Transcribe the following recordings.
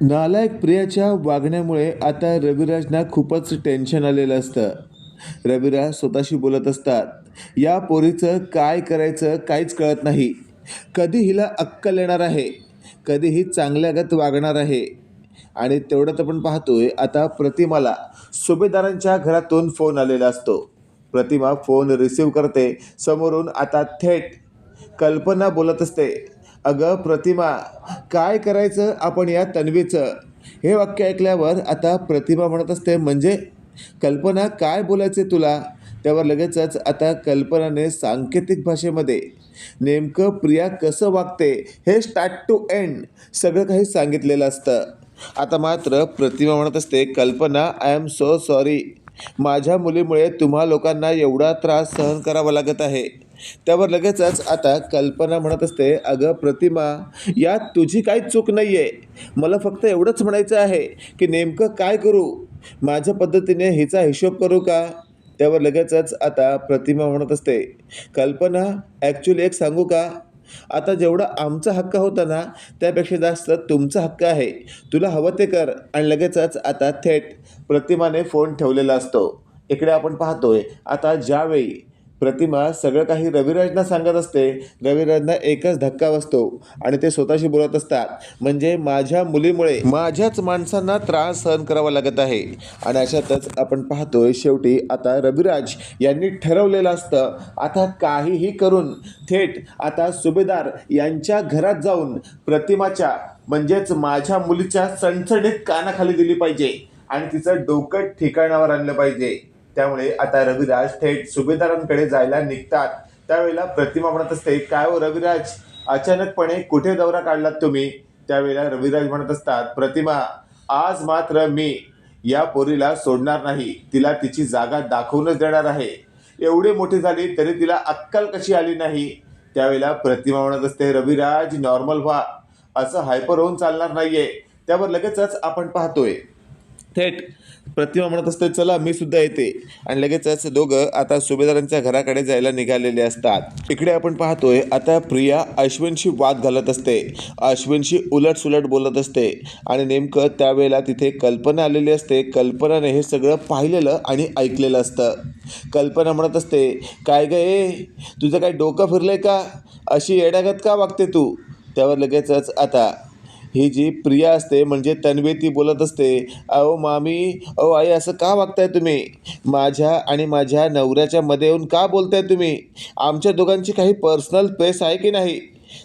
नालायक प्रियाच्या वागण्यामुळे आता रविराजना खूपच टेन्शन आलेलं असतं. रविराज स्वतःशी बोलत असतात. या पोरीचं काय करायचं काहीच कळत नाही. कधी हिला अक्कल येणार आहे? कधी ही चांगल्यागत वागणार आहे? आणि तेवढं तर पण पाहतोय आता प्रतिमाला सुभेदारांच्या घरातून फोन आलेला असतो. प्रतिमा फोन रिसीव करते. समोरून आता थेट कल्पना बोलत असते. अगं प्रतिमा काय करायचं आपण या तन्वीचं? हे वाक्य ऐकल्यावर आता प्रतिमा म्हणत असते म्हणजे कल्पना काय बोलायचे तुला? त्यावर लगेचच आता कल्पनाने सांकेतिक भाषेमध्ये नेमकं प्रिया कसं वागते हे स्टार्ट टू एंड सगळं काही सांगितलेलं असतं. आता मात्र प्रतिमा म्हणत असते कल्पना आय एम सो सॉरी माझ्या मुलीमुळे तुम्हा लोकांना एवढा त्रास सहन करावा लागत आहे. त्यावर लगेचच आता कल्पना म्हणत असते अगं प्रतिमा यात तुझी काही चूक नाही आहे मला फक्त एवढंच म्हणायचं आहे की नेमकं काय करू? माझ्या पद्धतीने हिचा हिशोब करू का? त्यावर लगेचच आता प्रतिमा म्हणत असते कल्पना ॲक्च्युली एक सांगू का? आता जेवढा आमचा हक्क होता ना त्यापेक्षा जास्त तुमचा हक्क आहे. तुला हवं ते कर आणि लगेचच आता थेट प्रतिमाने फोन ठेवलेला असतो. इकडे आपण पाहतोय आता ज्यावेळी प्रतिमा सगळं काही रविराजना सांगत असते. रविराजना एकच धक्का बसतो आणि ते स्वतःशी बोलत असतात. म्हणजे माझ्या मुलीमुळे माझ्याच माणसांना त्रास सहन करावा लागत आहे. आणि अशातच आपण पाहतोय शेवटी आता रविराज यांनी ठरवलेलं असतं. आता काहीही करून थेट आता सुभेदार यांच्या घरात जाऊन प्रतिमाच्या म्हणजेच माझ्या मुलीच्या सणसणीत कानाखाली दिली पाहिजे. आणि तिचं डोकं ठिकाणावर आणलं पाहिजे. त्यामुळे आता रविराज थेट सुभेदारांकडे जायला निघतात. त्यावेळेला प्रतिमा म्हणत असते काय हो रविराज अचानकपणे कुठे दौरा काढलात तुम्ही? त्यावेळेला रविराज म्हणत असतात प्रतिमा आज मात्र मी या पोरीला सोडणार नाही. तिला तिची जागा दाखवूनच देणार आहे. एवढी मोठी झाली तरी तिला अक्कल कशी आली नाही? त्यावेळेला प्रतिमा म्हणत असते रविराज नॉर्मल व्हा. असं हायपर होऊन चालणार नाहीये. त्यावर लगेचच आपण पाहतोय. थेट प्रतिमा म्हणत असते चला मी सुद्धा येते. आणि लगेचच दोघं आता सुभेदारांच्या घराकडे जायला निघालेले असतात. इकडे आपण पाहतोय आता प्रिया अश्विनशी वाद घालत असते. अश्विनशी उलट सुलट बोलत असते. आणि नेमकं त्यावेळेला तिथे कल्पना आलेली असते. कल्पनाने हे सगळं पाहिलेलं आणि ऐकलेलं असतं. कल्पना म्हणत असते काय ग ए तुझं काय डोकं फिरलंय का? अशी येड्यागत का वागते तू? त्यावर लगेचच आता ही जी प्रिया असते म्हणजे तन्वी ती बोलत असते अहो मामी अहो आई असं का वागताय तुम्ही? माझ्या आणि माझ्या नवऱ्याच्या मध्ये येऊन का बोलताय तुम्ही? आमच्या दोघांची काही पर्सनल स्पेस आहे की नाही?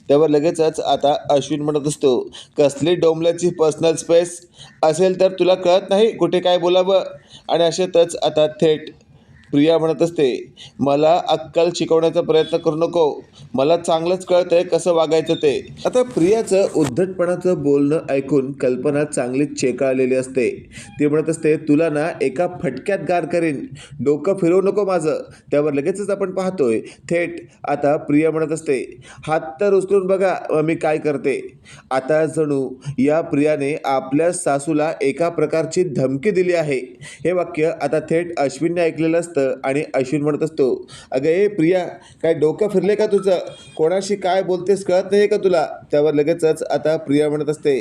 त्यावर लगेचच आता अश्विन म्हणत असतो कसली डोंबल्याची पर्सनल स्पेस असेल तर तुला कळत नाही कुठे काय बोलावं? आणि अशातच आता थेट प्रिया म्हणत असते मला अक्कल शिकवण्याचा प्रयत्न करू नको. मला चांगलंच कळतंय कसं वागायचं ते. आता प्रियाचं उद्धटपणाचं बोलणं ऐकून कल्पना चांगलीच चेकाळलेली असते. ती म्हणत असते तुला ना एका फटक्यात गार करीन. डोकं फिरवू नको माझं. त्यावर लगेचच आपण पाहतोय. थेट आता प्रिया म्हणत असते हात तर उचलून बघा मी काय करते. आता जणू या प्रियाने आपल्या सासूला एका प्रकारची धमकी दिली आहे. हे वाक्य आता थेट अश्विनने ऐकलेलं असतं. आणि अश्विन म्हणत असतो अगं ए प्रिया काय डोकं फिरले का तुझं? कोणाशी काय बोलतेस कळत नाही का तुला? त्यावर लगेचच आता प्रिया म्हणत असते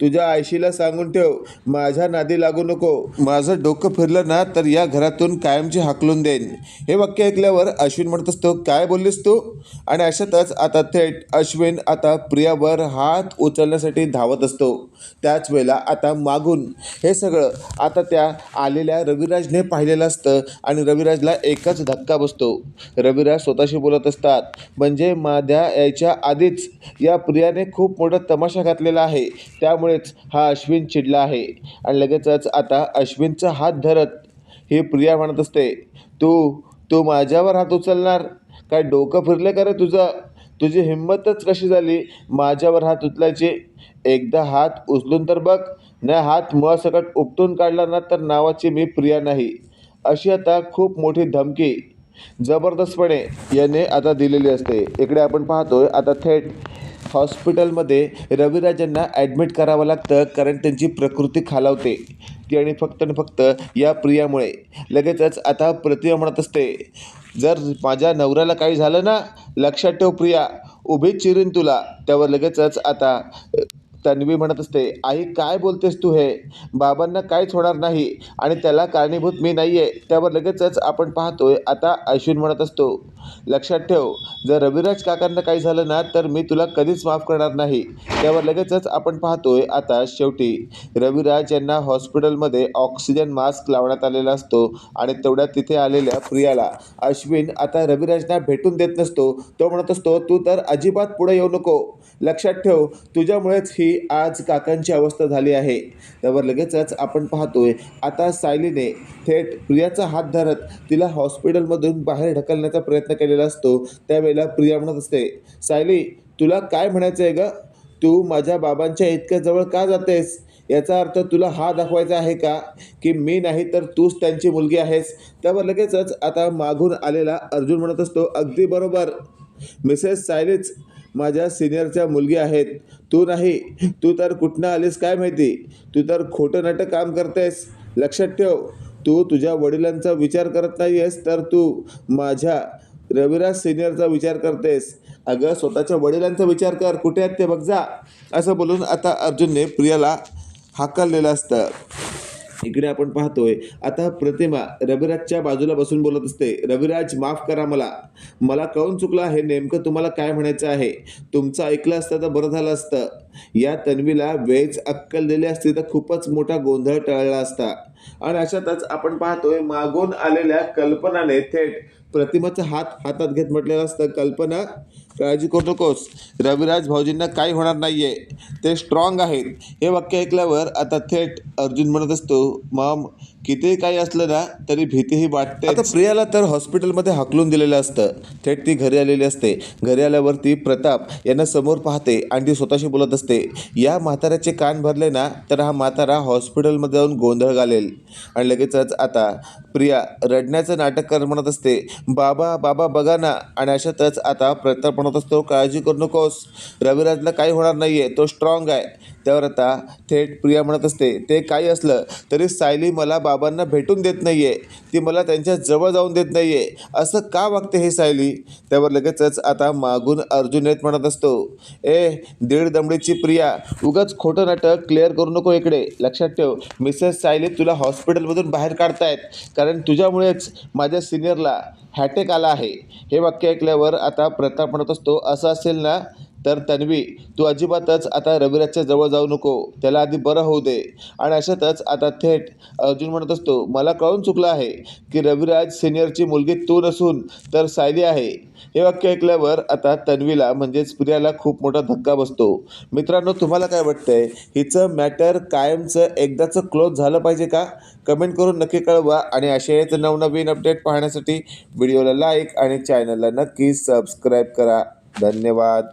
तुझ्या आयशीला सांगून ठेव माझ्या नादी लागू नको. माझं डोकं फिरलं ना तर या घरातून कायमची हाकलून देईन. हे वाक्य ऐकल्यावर अश्विन म्हणत असतो काय बोललीस तू? आणि अशातच आता थेट अश्विन आता प्रियावर हात उचलण्यासाठी धावत असतो. त्याच वेळेला आता मागून हे सगळं आता त्या आलेल्या रविराजने पाहिलेलं असतं आणि रविराजला एकच धक्का बसतो. रविराज स्वतःशी बोलत असतात म्हणजे माझ्या यायच्या आधीच या प्रियाने खूप मोठा तमाशा घातलेला आहे. त्यामुळेच हा अश्विन चिडला आहे. आणि लगेचच आता अश्विनचा हात धरत ही प्रिया म्हणत असते तू तू माझ्यावर हात उचलणार? काय डोकं फिरले का रे तुझं? तुझी हिंमतच कशी झाली? माझ्यावर हात उचलायची? एकदा हात उचलून तर बघ. नाही हात मुळासकट उपटून काढला ना तर नावाची मी प्रिया नाही. अशी आता खूप मोठी धमकी जबरदस्तपणे याने आता दिलेली असते. इकडे आपण पाहतोय आता थेट हॉस्पिटलमध्ये रविराजांना ॲडमिट करावं लागतं कारण त्यांची प्रकृती खालावते. ती आणि फक्त आणि फक्त या प्रियामुळे. लगेचच आता प्रतिभा म्हणत असते जर माझ्या नवऱ्याला काही झालं ना लक्षात ठेव प्रिया उभी चिरीन तुला. त्यावर लगेचच आता तन्वी म्हणत असते आई काय बोलतेस तू हे? बाबांना काहीच होणार नाही आणि त्याला कारणीभूत मी नाही आहे त्यावर लगेचच आपण पाहतोय आता अश्विन म्हणत असतो लक्षात ठेव जर रविराज काकांना काही झालं ना तर मी तुला कधीच माफ करणार नाही. त्यावर लगेचच आपण पाहतोय आता शेवटी. रविराज यांना हॉस्पिटलमध्ये ऑक्सिजन मास्क लावण्यात आलेला असतो आणि तेवढ्यात तिथे आलेल्या प्रियाला. अश्विन आता रविराजना भेटून देत नसतो. तो म्हणत असतो तू तर अजिबात पुढे येऊ नको. लक्षात ठेव तुझ्यामुळेच ही आज काकांची अवस्था झाली आहे. त्यावर लगेचच आपण पाहतोय आता सायलीने थेट प्रियाचा हात धरत तिला हॉस्पिटलमधून बाहेर ढकलण्याचा प्रयत्न केलेला असतो त्यावेळेला प्रिया म्हणत असते सायली तुला काय म्हणायचं आहे ग? तू माझ्या बाबांच्या इतक्या जवळ का जातेस? याचा अर्थ तुला हा दाखवायचा आहे का की मी नाही तर तूच त्यांची मुलगी आहेस? त्यावर लगेचच आता मागून आलेला अर्जुन म्हणत असतो अगदी बरोबर. मिसेस सायलीच माझ्या सिनियरच्या मुलगी आहेत. तू नाही तू तर कुठनं आलीस काय माहिती? तू तर खोटं नाटक काम करतेस. लक्षात ठेव तू तुझ्या वडिलांचा विचार करत नाही आहेस तर तू माझ्या रविराज सिनियरचा विचार करतेस. अगं स्वतःच्या वडिलांचा विचार कर. कुठे आहेत ते बघ जा. असं बोलून आता अर्जुनने प्रियाला हाकललेलं असतं. इकडे आपण पाहतोय आता प्रतिमा रविराजच्या बाजूला बसून बोलत असते. रविराज माफ करा मला. मला कळून चुकलं आहे? नेमकं तुम्हाला काय म्हणायचं आहे? तुमचं ऐकलं असतं तर बरं झालं असतं. या तन्वीला वेळच अक्कल दिली असती तर खूपच मोठा गोंधळ टळला असता. आणि अशातच आपण पाहतोय मागून आलेल्या कल्पनाने थेट प्रतिमाचा हात हातात घेत म्हटलेलं असतं कल्पना काळजी करू नकोस. रविराज भाऊजींना काही होणार नाही आहे ते स्ट्रॉंग आहेत. हे वाक्य ऐकल्यावर आता थेट अर्जुन म्हणत असतो मॉम किती काही असलं ना तरी भीतीही वाटते आता प्रियाला तर हॉस्पिटलमध्ये हकलून दिलेलं असतं. थेट ती घरी आलेली असते. घरी आल्यावर ती प्रताप यांना समोर पाहते आणि ती स्वतःशी बोलत असते. या म्हाताऱ्याचे कान भरले ना तर हा म्हातारा हॉस्पिटलमध्ये जाऊन गोंधळ घालेल. आणि लगेचच आता प्रिया रडण्याचं नाटक कर म्हणत असते बाबा बाबा बघा ना. आणि अशातच आता प्रताप म्हणत असतो काळजी करू नकोस. रविराजला काही होणार नाही आहे तो स्ट्रॉंग आहे. त्यावर आता थेट प्रिया म्हणत असते ते काही असलं तरी सायली मला बाबांना भेटून देत नाही आहे ती मला त्यांच्या जवळ जाऊन देत नाही आहे असं का वागते हे सायली? त्यावर लगेचच आता मागून अर्जुन येत म्हणत असतो ए दीड दमडीची प्रिया उगाच खोटं नाटक क्लिअर करू नको इकडे. लक्षात ठेव मिसेस सायली तुला हॉस्पिटलमधून बाहेर काढतायत. कारण तुझ्यामुळेच माझ्या सिनियरला हॅटेक आला आहे. हे वाक्य ऐकल्यावर आता प्रताप म्हणत असतो असं असेल ना तर तन्वी तू अजिबातच आता रविराजच्या जवळ जाऊ नको. त्याला आधी बरं होऊ दे. आणि अशातच आता थेट अर्जुन म्हणत असतो मला कळून चुकलं आहे की रविराज सिनियरची मुलगी तू नसून तर सायली आहे. हे वाक्य ऐकल्यावर आता तन्वीला म्हणजेच प्रियाला खूप मोठा धक्का बसतो. मित्रांनो तुम्हाला काय वाटतंय? हिचं मॅटर कायमचं एकदाचं क्लोज झालं पाहिजे का? कमेंट करून नक्की कळवा आणि अशा नवनवीन अपडेट पाहण्यासाठी व्हिडिओला लाईक आणि चॅनलला नक्की सबस्क्राईब करा. धन्यवाद.